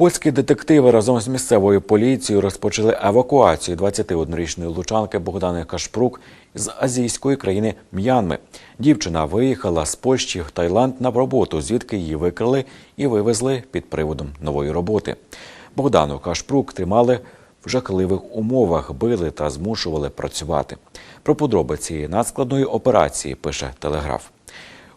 Польські детективи разом з місцевою поліцією розпочали евакуацію 21-річної лучанки Богдани Кашпрук з азійської країни М'янми. Дівчина виїхала з Польщі в Таїланд на роботу, звідки її викрили і вивезли під приводом нової роботи. Богдану Кашпрук тримали в жахливих умовах, били та змушували працювати. Про подробиці надскладної операції пише Телеграф.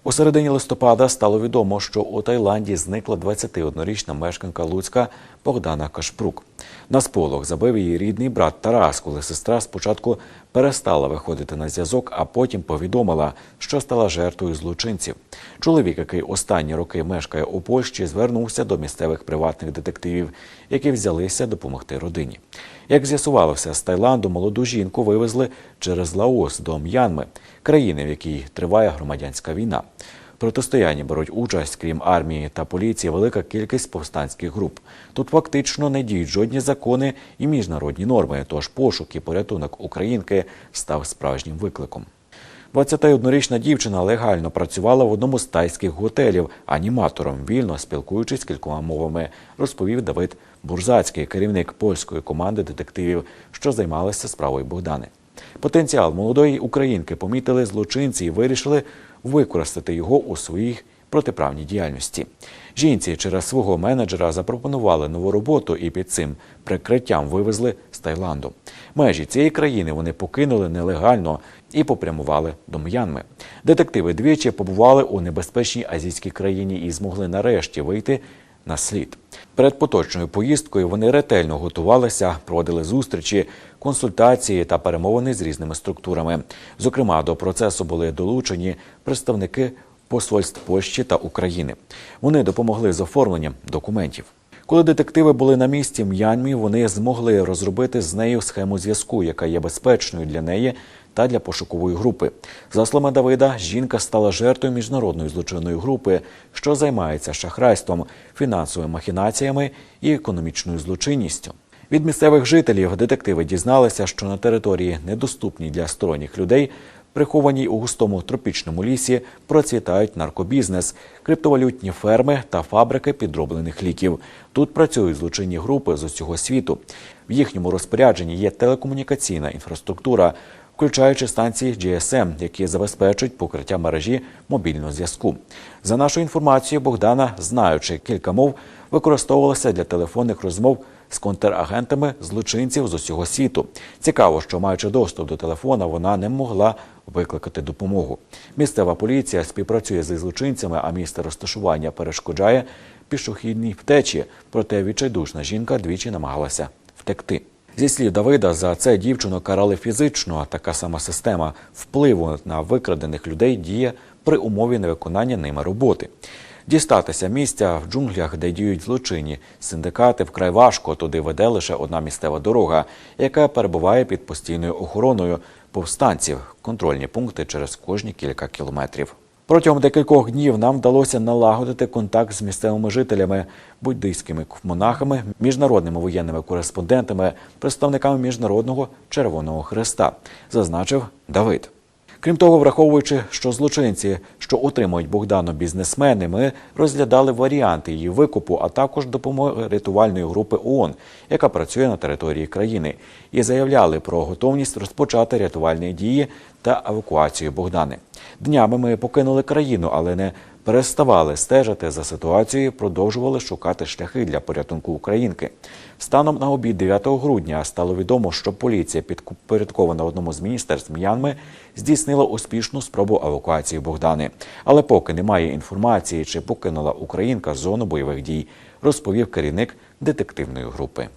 У середині листопада стало відомо, що у Таїланді зникла 21-річна мешканка Луцька Богдана Кашпрук. На сполох забив її рідний брат Тарас, коли сестра спочатку перестала виходити на зв'язок, а потім повідомила, що стала жертвою злочинців. Чоловік, який останні роки мешкає у Польщі, звернувся до місцевих приватних детективів, які взялися допомогти родині. Як з'ясувалося, з Таїланду молоду жінку вивезли через Лаос до М'янми, країни, в якій триває громадянська війна. Протистоянні беруть участь, крім армії та поліції, велика кількість повстанських груп. Тут фактично не діють жодні закони і міжнародні норми. Тож пошук і порятунок українки став справжнім викликом. 21-річна дівчина легально працювала в одному з тайських готелів аніматором, вільно спілкуючись кількома мовами, розповів Давид Бурзацький, керівник польської команди детективів, що займалися справою Богдани. Потенціал молодої українки помітили злочинці і вирішили використати його у своїх протиправній діяльності. Жінці через свого менеджера запропонували нову роботу і під цим прикриттям вивезли з Таїланду. Межі цієї країни вони покинули нелегально і попрямували до М'янми. Детективи двічі побували у небезпечній азійській країні і змогли нарешті вийти на слід. Перед поточною поїздкою вони ретельно готувалися, проводили зустрічі, консультації та перемовини з різними структурами. Зокрема, до процесу були долучені представники посольств Польщі та України. Вони допомогли з оформленням документів. Коли детективи були на місці М'янмі, вони змогли розробити з нею схему зв'язку, яка є безпечною для неї та для пошукової групи. За словами Давида, жінка стала жертвою міжнародної злочинної групи, що займається шахрайством, фінансовими махінаціями і економічною злочинністю. Від місцевих жителів детективи дізналися, що на території, недоступній для сторонніх людей, прихованій у густому тропічному лісі, процвітають наркобізнес, криптовалютні ферми та фабрики підроблених ліків. Тут працюють злочинні групи з усього світу. В їхньому розпорядженні є телекомунікаційна інфраструктура, включаючи станції GSM, які забезпечують покриття мережі мобільного зв'язку. За нашою інформацією, Богдана, знаючи кілька мов, використовувалася для телефонних розмов з контрагентами злочинців з усього світу. Цікаво, що маючи доступ до телефона, вона не могла викликати допомогу. Місцева поліція співпрацює зі злочинцями, а місце розташування перешкоджає пішохідній втечі. Проте відчайдушна жінка двічі намагалася втекти. Зі слів Давида, за це дівчину карали фізично. Така сама система впливу на викрадених людей діє при умові невиконання ними роботи. Дістатися місця в джунглях, де діють злочинні синдикати, вкрай важко. Туди веде лише одна місцева дорога, яка перебуває під постійною охороною повстанців. Контрольні пункти через кожні кілька кілометрів. Протягом декількох днів нам вдалося налагодити контакт з місцевими жителями, буддийськими монахами, міжнародними воєнними кореспондентами, представниками міжнародного Червоного Христа, зазначив Давид. Крім того, враховуючи, що злочинці, що отримують Богдану бізнесмени, ми розглядали варіанти її викупу, а також допомоги рятувальної групи ООН, яка працює на території країни, і заявляли про готовність розпочати рятувальні дії та евакуацію Богдани. Днями ми покинули країну, але не переставали стежити за ситуацією, продовжували шукати шляхи для порятунку українки. Станом на обід 9 грудня стало відомо, що поліція, підпорядкована одному з міністерств М'янми, здійснила успішну спробу евакуації Богдани. Але поки немає інформації, чи покинула Українка зону бойових дій, розповів керівник детективної групи.